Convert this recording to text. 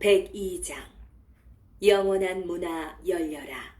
102장. 영원한 문화 열려라